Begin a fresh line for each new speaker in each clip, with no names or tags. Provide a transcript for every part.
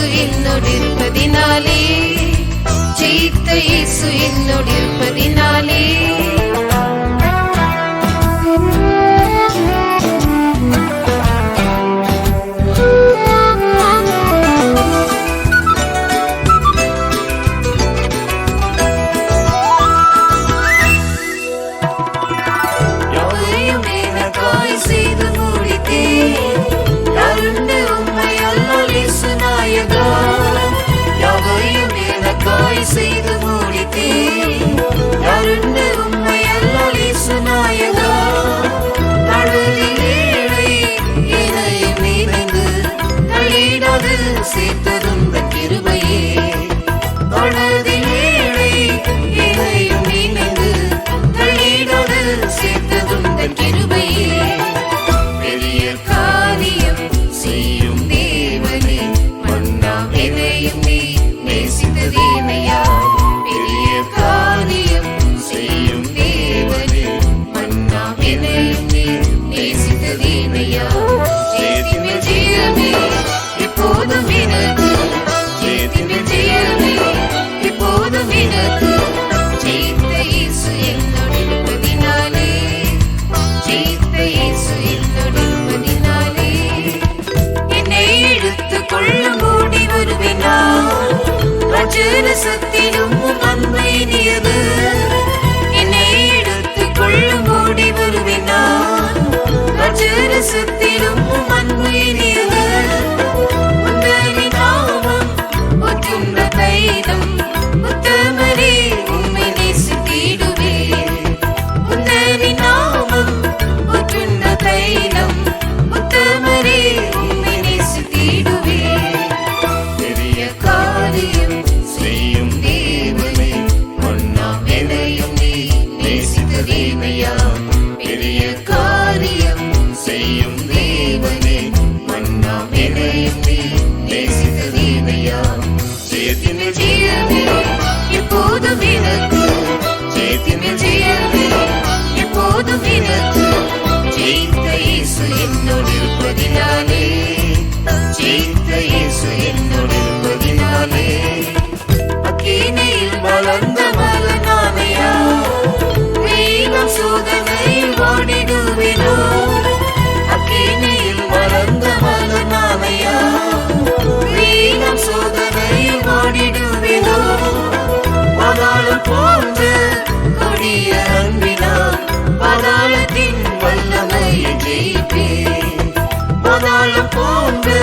இயேசு என்னோடு இருப்பதினாலே ஜெயித்த இயேசு என்னோடு எனக்காய் செய்து முடித்தே யாருண்டு உம்மை அல்லால் ஏழை நினைந்து தள்ளிடாது நேசித்ததேனையா ஜெயத்தின் ஜெயமே எப்போதும் எனக்கு. ஜெயத்தின் ஜெயமே எப்போதும் எனக்கு. ஜெயித்த இயேசு என்னோடு இருப்பதினாலே ஜெயித்த இயேசு என்னோடு இருப்பதினாலே என்னை இழுத்துக் கொள்ளும் ஓடி வருவேன் நான் ஜெயத்தின் ஜெயமே எப்போதும் எனக்கு ஜெயத்தின் ஜெயமே எப்போதும் எனக்கு ஜெயித்த. இயேசு என்னோடு இருப்பதினாலே ஜெயித்த இயேசு என்னோடு இருப்பதினாலே பாதாளம் போன்று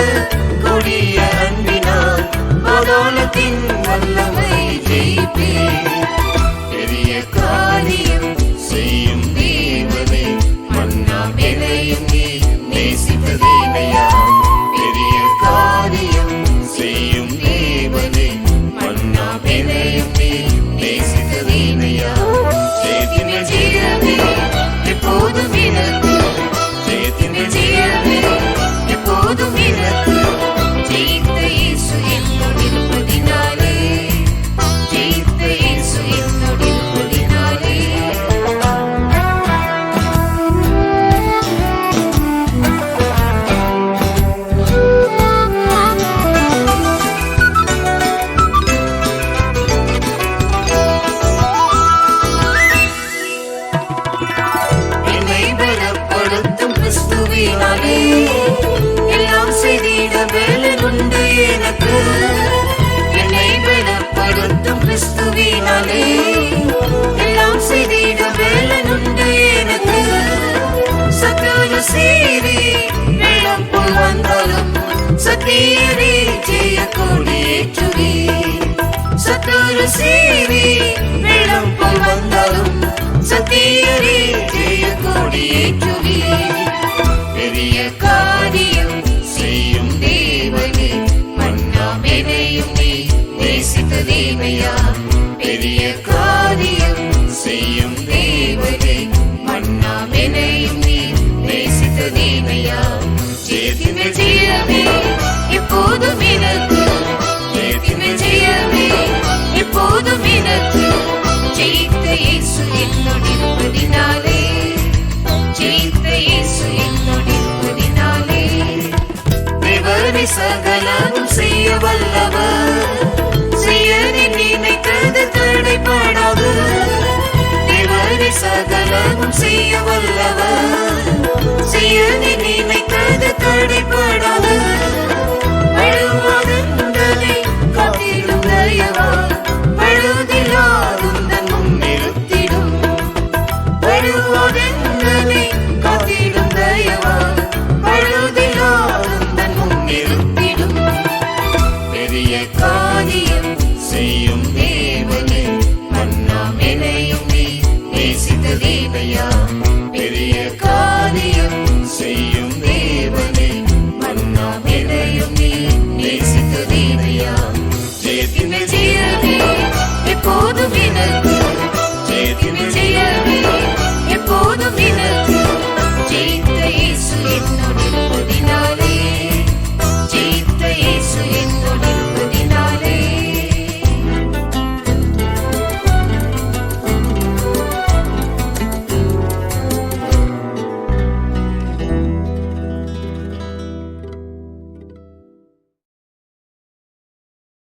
கொடிய அன்பினால் பாதாளத்தின் வல்லமை ஜெயிப்பே பெரிய கா சீரி வெள்ளம் போல் வந்தாலும் சத்தீரி ஜெய கொடியேற்றுவே சக்கர சீரி வெள்ளம் போல் வந்தாலும் சத்தீரி ஜெய கொடியேற்றுவே என்னுடிருப்பதினாலே ஜீத்த இயேசு என்னுடிருப்பதினாலே தேவனை சகலமும் செய்ய வல்லவர். செய்யனை செய்ய வல்லவர். si te di jo